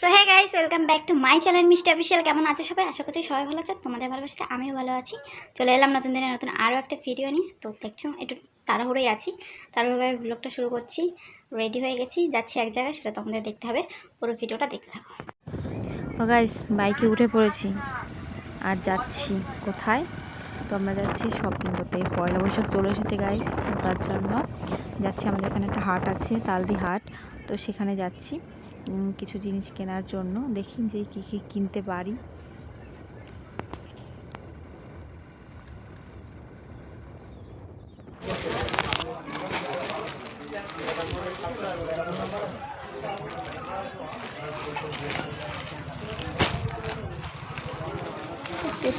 So hey guys welcome back to my channel mister official কেমন আছে সবাই? আশা করছি সবাই ভালো আছে। তোমাদের ভালোবাসাতে আমিও ভালো আছি। চলে এলাম নতুন দিনে নতুন আরও একটা ভিডিও নিয়ে। তো দেখছ, একটু তাড়াহুড়োই আছি। তাড়াহুড়োভাবে ব্লগটা শুরু করছি। রেডি হয়ে গেছি, যাচ্ছি এক জায়গায়, সেটা তোমাদের দেখতে হবে। পুরো ভিডিওটা দেখতে থাকো। তো গাইস বাইকে উঠে পড়েছি। আর যাচ্ছি কোথায়? তো আমরা যাচ্ছি শপিং করতে। পয়লা বৈশাখ চলে এসেছে গাইস তার জন্য যাচ্ছি। আমাদের এখানে একটা হাট আছে, তালদি হাট। তো সেখানে যাচ্ছি। কিছু জিনিস কেনার জন্য। দেখি যে কী কী কিনতে পারি।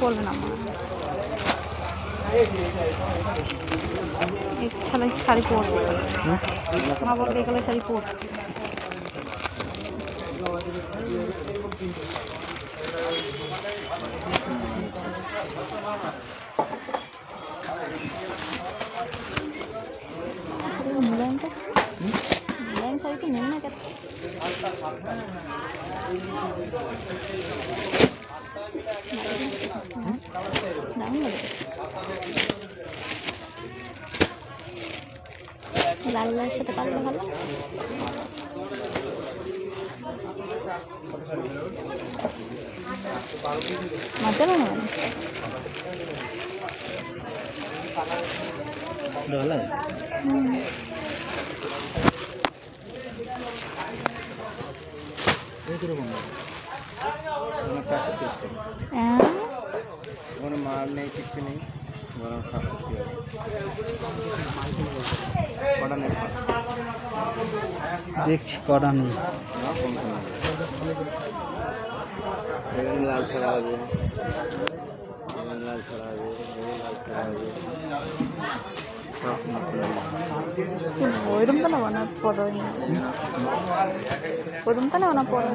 বলবে না শাড়ি পরবে মা বলবে এগুলো শাড়ি পরবে মুলায়মটা মুলায়ম শাড়ি কি নেন না মজা না মানে হুম। হ্যাঁ কোনো মার নেই কিচ্ছু নেই সব কটা নেই দেখছি কটা নেই কম এখানে লাল ছড়া হবে। এখানে লাল ছড়া হবে এখানে লাল ছড়া হবে। ওইরকম তো না? পরো ওইরকম তো না পরো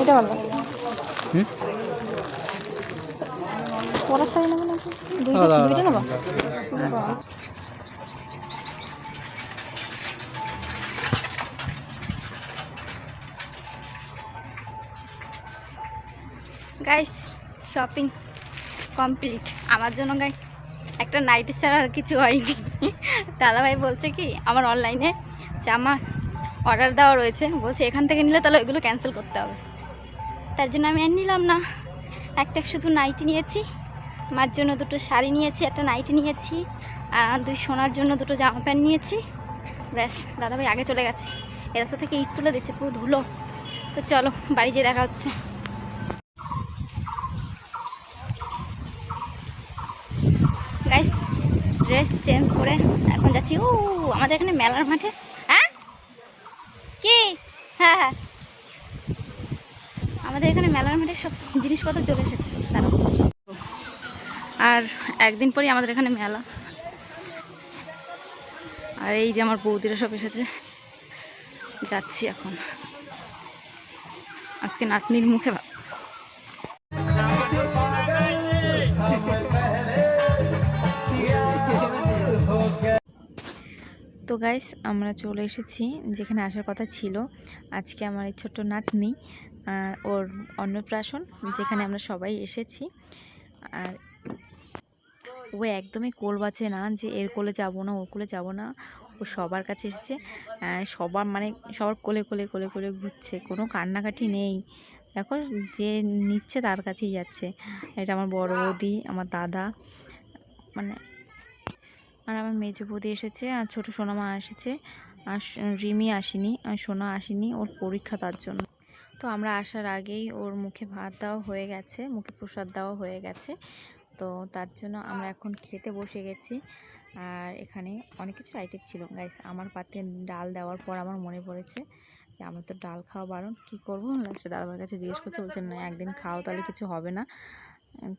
এটা ভালো। হুম? পরার শাড়ি নেব নাকি? দুইটা দুইটা নেব? গাইস শপিং কমপ্লিট আমার জন্য গাই একটা নাইটি ছাড়া আর কিছু হয়নি। দাদাভাই বলছে কি আমার অনলাইনে জামা অর্ডার দেওয়া রয়েছে। বলছে এখান থেকে নিলে তাহলে ওইগুলো ক্যান্সেল করতে হবে। তার জন্য আমি আর নিলাম না। একটা শুধু নাইটি নিয়েছি। মার জন্য দুটো শাড়ি নিয়েছি, একটা নাইটি নিয়েছি, আর দুই সোনার জন্য দুটো জামা প্যান্ট নিয়েছি। ব্যাস দাদাভাই আগে চলে গেছে। এ রাস্তা থেকে ইট তুলে দিচ্ছে, পুরো ধুলো। তো চলো, বাড়ি যেয়ে দেখা হচ্ছে। গাইস ড্রেস চেঞ্জ করে এখন যাচ্ছি। ও, আমাদের এখানে মেলার মাঠে। হ্যাঁ? কি? হ্যাঁ হ্যাঁ। আমাদের এখানে মেলার মাঠে সব জিনিসপত্র চলে এসেছে আর একদিন পরই আমাদের এখানে মেলা। আর এই যে আমার বৌদিরা সব এসেছে। যাচ্ছি এখন। আজকে নাতনির মুখে তো গাইস আমরা চলে এসেছি, যেখানে আসার কথা ছিল। আজকে আমার এই ছোট্ট নাতনি ওর অন্নপ্রাশন যেখানে আমরা সবাই এসেছি। আর ও একদমই কোল বাছে না যে এর কোলে যাব না, ওর কোলে যাব না। ও সবার কাছে এসেছে। সবার মানে সবার কোলে কোলে কোলে কোলে ঘুরছে। কোনো কান্নাকাটি নেই। দেখো যে নিচ্ছে তার কাছেই যাচ্ছে। এটা আমার বড় বৌদি, আমার দাদা। মানে আর আমার মেজো বৌদি এসেছে, আর ছোটো সোনামা এসেছে। আর রিমি আসেনি, আর সোনা আসেনি ওর পরীক্ষা তার জন্য। তো আমরা আসার আগেই ওর মুখে ভাত দেওয়া হয়ে গেছে, মুখে প্রসাদ দেওয়া হয়ে গেছে। তো তার জন্য আমরা এখন খেতে বসে গেছি। আর এখানে অনেক কিছু আইটেম ছিল। গাইস আমার পাতে ডাল দেওয়ার পর আমার মনে পড়েছে যে, আমার তো ডাল খাওয়া বারণ, কী করব? লাস্টে দাদাবার কাছে জিজ্ঞেস করছে বলছেন না, একদিন খাও, তাহলে কিছু হবে না।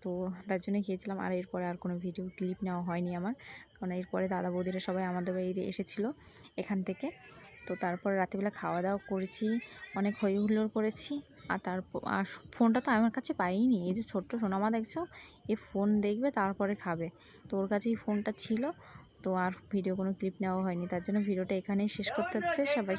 তো তার জন্য খেয়েছিলাম। আর এরপরে আর কোনো ভিডিও ক্লিপ নেওয়া হয়নি আমার। কারণ এরপরে দাদা বৌদিরা সবাই আমাদের বাড়িতে এসেছিল এখান থেকে। তো তারপর রাত্রিবেলা খাওয়া দাওয়া করেছি, অনেক হই হুল্লোড় করেছি। আর তারপর আর ফোনটা তো আমার কাছে পাইনি। এই যে ছোট্ট সোনামা দেখছ, এ ফোন দেখবে, তারপরে খাবে। তো ওর কাছেই ফোনটা ছিল। তো আর ভিডিও কোনো ক্লিপ নেওয়া হয়নি। তার জন্য ভিডিওটা এখানেই শেষ করতে হচ্ছে। সবাই